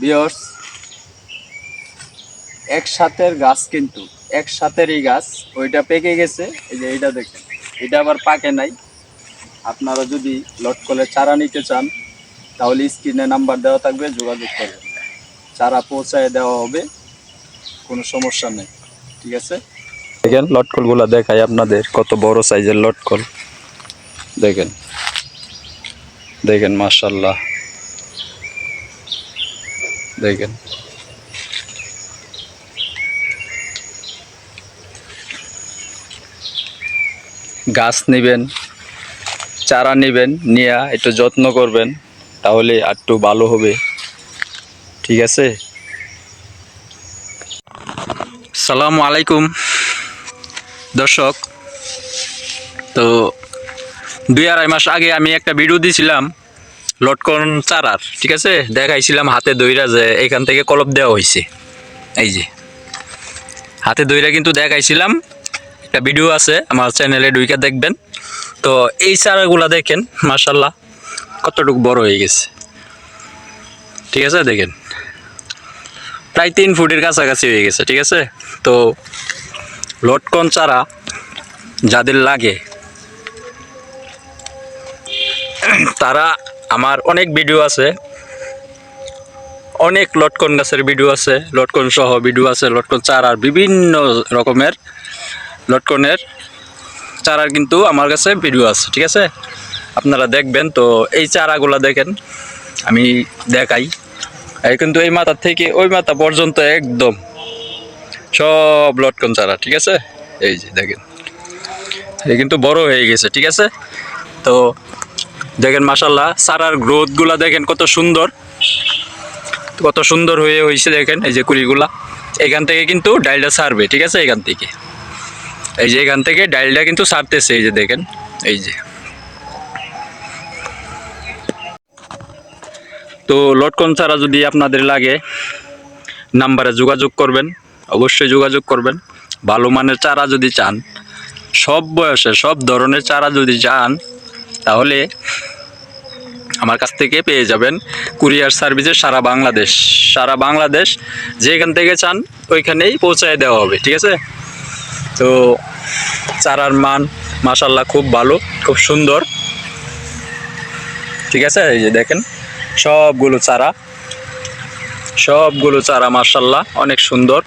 বিয়র্স একসাথের গাছ কিন্তু, একসাথেরই গাছ, ওইটা পেকে গেছে, এই যে এইটা দেখেন, এটা আবার পাকে নাই। আপনারা যদি লটকলের চারা নিতে চান, তাহলে স্ক্রিনে নাম্বার দেওয়া থাকবে, যোগাযোগ করবেন। চারা পৌঁছায় দেওয়া হবে, কোনো সমস্যা নেই, ঠিক আছে? দেখেন লটকলগুলো দেখাই আপনাদের, কত বড় সাইজের লটকল দেখেন দেখেন মাশাল্লাহ দেখেন। গাছ নেবেন, চারা নেবেন, নিয়ে একটু যত্ন করবেন, তাহলে আর একটু ভালো হবে। ঠিক আছে? সালামু আলাইকুম। দর্শক, তো দুই আড়াই মাস আগে আমি একটা ভিডিও দিয়েছিলাম লটকন চারার, ঠিক আছে? দেখাইছিলাম হাতে দইরা যে এখান থেকে কলপ দেওয়া হয়েছে এই যে। হাতে দইরা কিন্তু দেখাইছিলাম। একটা ভিডিও আছে, আমার চ্যানেলে ডুইকা দেখবেন। তো এই চারাগুলা দেখেন মার্শাল্লাহ কতটুকু বড় হয়ে গেছে। ঠিক আছে, দেখেন। প্রায় তিন ফুটের কাছাকাছি হয়ে গেছে, ঠিক আছে? তো লটকন চারা যাদের লাগে, তারা আমার অনেক ভিডিও আছে। অনেক লটকন গাছের ভিডিও আছে, লটকন সহ ভিডিও আছে, লটকন চারার বিভিন্ন রকমের লটকনের চারার কিন্তু আমার কাছে ভিডিও আছে, ঠিক আছে? আপনারা দেখবেন তো, এই চারাগুলো দেখেন, আমি দেখাই। কিন্তু এই মাথা থেকে ওই মাথা পর্যন্ত একদম সব লটকন চারা, ঠিক আছে? এই যে দেখেন, এই কিন্তু বড় হয়ে গেছে, ঠিক আছে? তো দেখেন মাসাল্লাহ চারার গ্রোথগুলা দেখেন কত সুন্দর। কত সুন্দর হয়ে হয়েছে দেখেন, এই যে কুড়িগুলা। এখান থেকে কিন্তু ডাইলটা সারবে, ঠিক আছে? এখান থেকে। এই যে এখান থেকে ডাইলটা কিন্তু সারতেছে, এই যে দেখেন, এই যে। তো লটকন চারা যদি আপনাদের লাগে, নাম্বারে যোগাযোগ করবেন, অবশ্যই যোগাযোগ করবেন। ভালো মানের চারা যদি চান, সব বয়সে, সব ধরনের চারা যদি চান তাহলে আমার কাছ থেকে পেয়ে যাবেন কুরিয়ার সার্ভিসে সারা বাংলাদেশ। সারা বাংলাদেশ যেখান থেকে চান ওইখানেই পৌঁছায় দেওয়া হবে, ঠিক আছে? তো চারার মান মাসাল্লাহ খুব ভালো, খুব সুন্দর। ঠিক আছে? এই যে দেখেন, সবগুলো চারা সবগুলো চারা মার্শাল্লাহ অনেক সুন্দর।